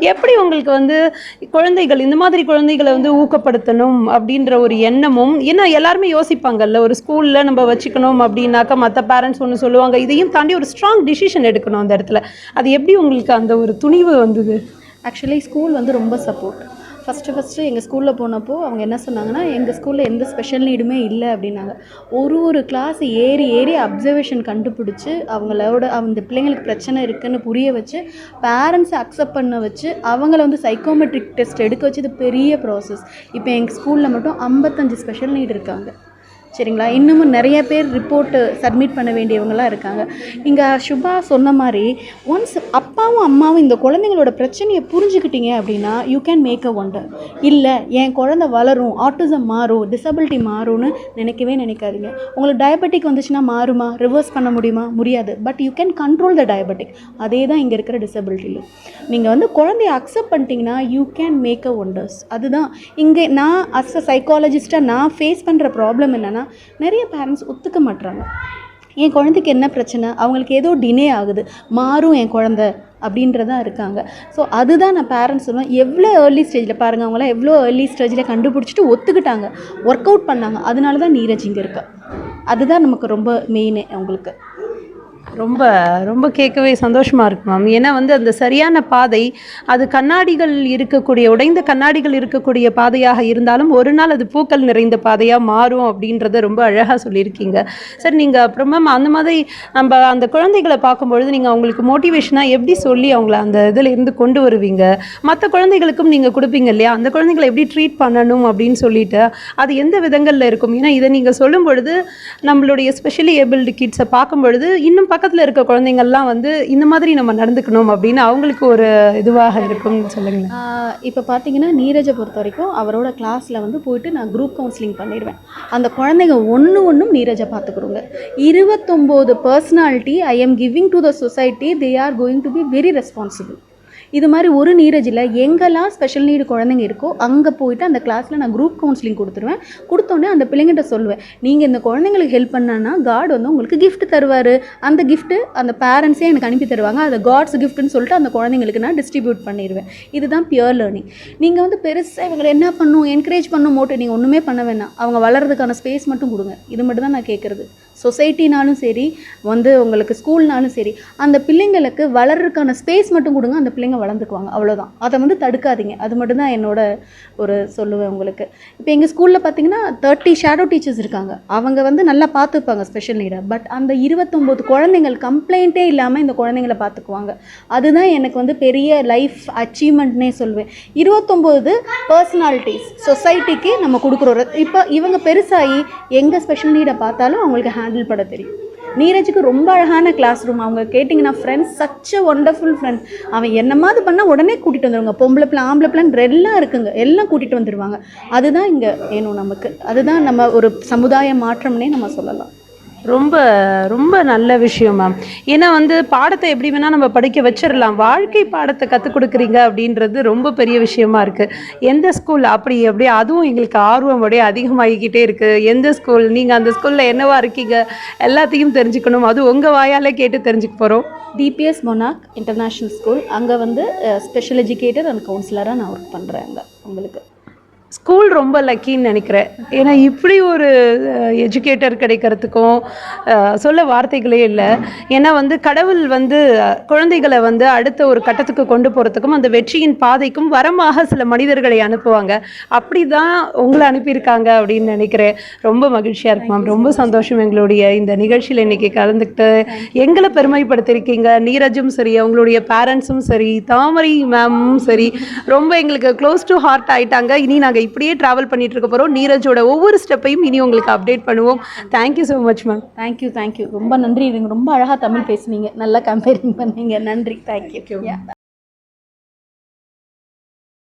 எப்படி உங்களுக்கு வந்து குழந்தைகள் இந்த மாதிரி குழந்தைகளை வந்து ஊக்கப்படுத்தணும் அப்படின்ற ஒரு எண்ணமும் ஏன்னா எல்லாருமே யோசிப்பாங்கல்ல ஒரு ஸ்கூலில் நம்ம வச்சுக்கணும் அப்படின்னாக்கா மற்ற பேரண்ட்ஸ் ஒன்று சொல்லுவாங்க இதையும் தாண்டி ஒரு ஸ்ட்ராங் டிசிஷன் எடுக்கணும் அந்த இடத்துல. அது எப்படி உங்களுக்கு அந்த ஒரு துணிவு வந்தது? ஆக்சுவலி ஸ்கூல் வந்து ரொம்ப சப்போர்ட் ஃபஸ்ட்டு ஃபஸ்ட்டு எங்கள் ஸ்கூலில் போனப்போ அவங்க என்ன சொன்னாங்கன்னா எங்கள் ஸ்கூலில் எந்த ஸ்பெஷல் நீடுமே இல்லை அப்படின்னாங்க. ஒரு ஒரு கிளாஸ் ஏறி ஏறி அப்சர்வேஷன் கண்டுபிடிச்சி அவங்களோட அந்த பிள்ளைங்களுக்கு பிரச்சனை இருக்குதுன்னு புரிய வச்சு பேரண்ட்ஸை அக்செப்ட் பண்ண வச்சு அவங்கள வந்து சைக்கோமெட்ரிக் டெஸ்ட் எடுக்க வச்சு இது பெரிய ப்ராசஸ் இப்போ எங்கள் ஸ்கூலில் மட்டும் ஐம்பத்தஞ்சு ஸ்பெஷல் நீட் இருக்காங்க. சரிங்களா? இன்னமும் நிறைய பேர் ரிப்போர்ட்டு சப்மிட் பண்ண வேண்டியவங்களாம் இருக்காங்க. இங்கே சுபா சொன்ன மாதிரி ஒன்ஸ் அப்பாவும் அம்மாவும் இந்த குழந்தைங்களோட பிரச்சனையை புரிஞ்சுக்கிட்டீங்க அப்படின்னா you can make a wonder இல்லை என் குழந்தை வளரும் ஆட்டிசம் மாறும் டிசபிலிட்டி மாறும்னு நினைக்கவே நினைக்காதீங்க. உங்களுக்கு டயபெட்டிக் வந்துச்சுன்னா மாறுமா? ரிவர்ஸ் பண்ண முடியுமா? முடியாது. But you can control the diabetic அதே தான் இங்கே இருக்கிற டிசபிலிட்டியில் நீங்கள் வந்து குழந்தைய அக்செப்ட் பண்ணிட்டீங்கன்னா you can make a wonders அதுதான். இங்கே நான் அஸ் அ சைக்காலஜிஸ்ட்டாக நான் ஃபேஸ் பண்ணுற ப்ராப்ளம் என்னென்னா நிறைய பேரண்ட்ஸ் ஒத்துக்க மாட்றாங்க. என் குழந்தைக்கு என்ன பிரச்சனை? அவங்களுக்கு ஏதோ டிலே ஆகுது. மாறும் என் குழந்த அப்படின்றதான் இருக்காங்க. ஸோ அதுதான் நான் பேரண்ட்ஸ் சொல்லுவேன் எவ்வளோ ஏர்லி ஸ்டேஜில் பாருங்கள் அவங்களாம் எவ்வளோ ஏர்லி ஸ்டேஜில் கண்டுபிடிச்சிட்டு ஒத்துக்கிட்டாங்க. ஒர்க் அவுட் பண்ணாங்க. அதனால தான் நீரஜ் இங்கே இருக்கா. அதுதான் நமக்கு ரொம்ப மெயினே அவங்களுக்கு. ரொம்ப ரொம்ப கேட்கவே சந்தோஷமாக இருக்கு மேம் ஏன்னா வந்து அந்த சரியான பாதை அது கண்ணாடிகள் இருக்கக்கூடிய உடைந்த கண்ணாடிகள் இருக்கக்கூடிய பாதையாக இருந்தாலும் ஒரு நாள் அது பூக்கள் நிறைந்த பாதையாக மாறும் அப்படின்றத ரொம்ப அழகாக சொல்லியிருக்கீங்க. சார் நீங்கள் அப்புறம் மேம் அந்த மாதிரி நம்ம அந்த குழந்தைகளை பார்க்கும்பொழுது நீங்கள் அவங்களுக்கு மோட்டிவேஷனாக எப்படி சொல்லி அவங்கள அந்த இதில் இருந்து கொண்டு வருவீங்க? மற்ற குழந்தைகளுக்கும் நீங்கள் கொடுப்பீங்க இல்லையா? அந்த குழந்தைகளை எப்படி ட்ரீட் பண்ணணும் அப்படின்னு சொல்லிட்டு அது எந்த விதங்களில் இருக்கும்? ஏன்னா இதை நீங்கள் சொல்லும் பொழுது நம்மளுடைய ஸ்பெஷலி ஏபிள்டு கிட்ஸை பார்க்கும் பொழுது இன்னும் பக்கத்தில் இருக்க குழந்தைங்கள்லாம் வந்து இந்த மாதிரி நம்ம நடந்துக்கணும் அப்படின்னு அவங்களுக்கு ஒரு இதுவாக இருக்கும்னு சொல்லுங்களேன். இப்போ பார்த்தீங்கன்னா நீரஜை பொறுத்த வரைக்கும் அவரோட கிளாஸில் வந்து போயிட்டு நான் குரூப் கவுன்சிலிங் பண்ணிடுவேன். அந்த குழந்தைங்க ஒன்று ஒன்றும் நீரஜை பார்த்துக்கிறோங்க இருபத்தொம்போது personality I am giving to the society they are going to be very responsible இது மாதிரி ஒரு நீரஜில் எங்கெல்லாம் ஸ்பெஷல் நீடு குழந்தைங்க இருக்கோ அங்கே போயிட்டு அந்த கிளாஸில் நான் குரூப் கவுன்சிலிங் கொடுத்துருவேன். கொடுத்தோன்னே அந்த பிள்ளைங்கிட்ட சொல்லுவேன் நீங்கள் இந்த குழந்தைங்களுக்கு ஹெல்ப் பண்ணனா காட் வந்து உங்களுக்கு கிஃப்ட் தருவார். அந்த கிஃப்ட்டு அந்த பேரண்ட்ஸே எனக்கு அனுப்பி தருவாங்க. அதை காட்ஸ் கிஃப்ட்னு சொல்லிட்டு அந்த குழந்தைங்களுக்கு நான் டிஸ்ட்ரிபியூட் பண்ணிடுவேன் இதுதான் பியூர் லேர்னிங் நீங்கள் வந்து பெருசாக இவங்களை என்ன பண்ணும் என்கரேஜ் பண்ணும் மோட்டு நீங்கள் ஒன்றுமே பண்ண வேணாம். அவங்க வளர்றதுக்கான ஸ்பேஸ் மட்டும் கொடுங்க. இது மட்டும் தான் நான் கேட்குறது சொசைட்டினாலும் சரி வந்து உங்களுக்கு ஸ்கூல்னாலும் சரி அந்த பிள்ளைங்களுக்கு வளர்றதுக்கான ஸ்பேஸ் மட்டும் கொடுங்க அந்த பிள்ளைங்க வளர்ந்துக்குவாங்க. அவ்வளோதான் அதை வந்து தடுக்காதீங்க. அது மட்டும்தான் என்னோட ஒரு சொல்லுவேன் உங்களுக்கு. இப்போ எங்கள் ஸ்கூலில் பார்த்தீங்கன்னா தேர்ட்டி ஷேடோ டீச்சர்ஸ் இருக்காங்க. அவங்க வந்து நல்லா பார்த்துப்பாங்க ஸ்பெஷல் நீடை பட் அந்த இருபத்தொம்போது குழந்தைங்கள் கம்ப்ளைண்ட்டே இல்லாமல் இந்த குழந்தைங்கள பார்த்துக்குவாங்க. அதுதான் எனக்கு வந்து பெரிய லைஃப் அச்சீவ்மெண்ட்னே சொல்வேன் இருபத்தொம்போது பர்சனாலிட்டிஸ் சொசைட்டிக்கு நம்ம கொடுக்குறோம் இப்போ இவங்க பெருசாகி எங்கள் ஸ்பெஷல் நீடை பார்த்தாலும் அவங்களுக்கு ஹேண்டில் பண்ண தெரியும். நீரஜுக்கு ரொம்ப அழகான கிளாஸ் ரூம் அவங்க கேட்டிங்கன்னா friends such a wonderful friend அவன் என்னமாவது பண்ணால் உடனே கூட்டிகிட்டு வந்துடுவாங்க பொம்பளை பிள்ளை ஆம்பளை பிள்ளைன்ற எல்லாம் இருக்குங்க. எல்லாம் கூட்டிகிட்டு வந்துடுவாங்க அதுதான் இங்கே வேணும் நமக்கு. அதுதான் நம்ம ஒரு சமுதாய மாற்றம்னே நம்ம சொல்லலாம். ரொம்ப ரொம்ப நல்ல விஷயம் மேம் ஏன்னா வந்து பாடத்தை எப்படி வேணால் நம்ம படிக்க வச்சிடலாம் வாழ்க்கை பாடத்தை கற்றுக் கொடுக்குறீங்க அப்படின்றது ரொம்ப பெரிய விஷயமா இருக்குது எந்த ஸ்கூல் அப்படி அப்படியே அதுவும் எங்களுக்கு ஆர்வம் அப்படியே அதிகமாகிக்கிட்டே இருக்குது எந்த ஸ்கூல் நீங்கள் அந்த ஸ்கூலில் என்னவா இருக்கீங்க? எல்லாத்தையும் தெரிஞ்சுக்கணும். அது உங்கள் வாயால் கேட்டு தெரிஞ்சுக்க போகிறோம் டிபிஎஸ் மொனாக் இன்டர்நேஷ்னல் ஸ்கூல் அங்கே வந்து ஸ்பெஷல் எஜுகேட்டர் அண்ட் கவுன்சிலராக நான் ஒர்க் பண்ணுறேன் அங்கே உங்களுக்கு. ஸ்கூல் ரொம்ப லக்கின்னு நினைக்கிறேன். ஏன்னா இப்படி ஒரு எஜுகேட்டர் கிடைக்கிறதுக்கும் சொல்ல வார்த்தைகளே இல்லை. ஏன்னா வந்து கடவுள் வந்து குழந்தைகளை வந்து அடுத்த ஒரு கட்டத்துக்கு கொண்டு போகிறதுக்கும் அந்த வெற்றியின் பாதைக்கும் வரமாக சில மனிதர்களை அனுப்புவாங்க. அப்படி தான் உங்களை அனுப்பியிருக்காங்க அப்படின்னு நினைக்கிறேன். ரொம்ப மகிழ்ச்சியாக இருக்கு மேம் ரொம்ப சந்தோஷம் எங்களுடைய இந்த நிகழ்ச்சியில் இன்னைக்கு கலந்துக்கிட்டு. எங்களை பெருமைப்படுத்தியிருக்கீங்க. நீரஜும் சரி அவங்களுடைய பேரண்ட்ஸும் சரி தாமரை மேமும் சரி. ரொம்ப எங்களுக்கு க்ளோஸ் டு ஹார்ட் ஆயிட்டாங்க. இனி நாங்கள் இப்படியே ட்ராவல் பண்ணிட்டு இருக்க போகிறோம் நீரஜோட ஒவ்வொரு ஸ்டெப்பையும் இனி உங்களுக்கு அப்டேட் பண்ணுவோம். Thank you so much ma'am thank you thank you ரொம்ப நன்றி. நீங்கள் ரொம்ப அழகாக தமிழ் பேசுனீங்க. நல்லா கம்பேரிங் பண்ணீங்க. நன்றி. தேங்க்யூ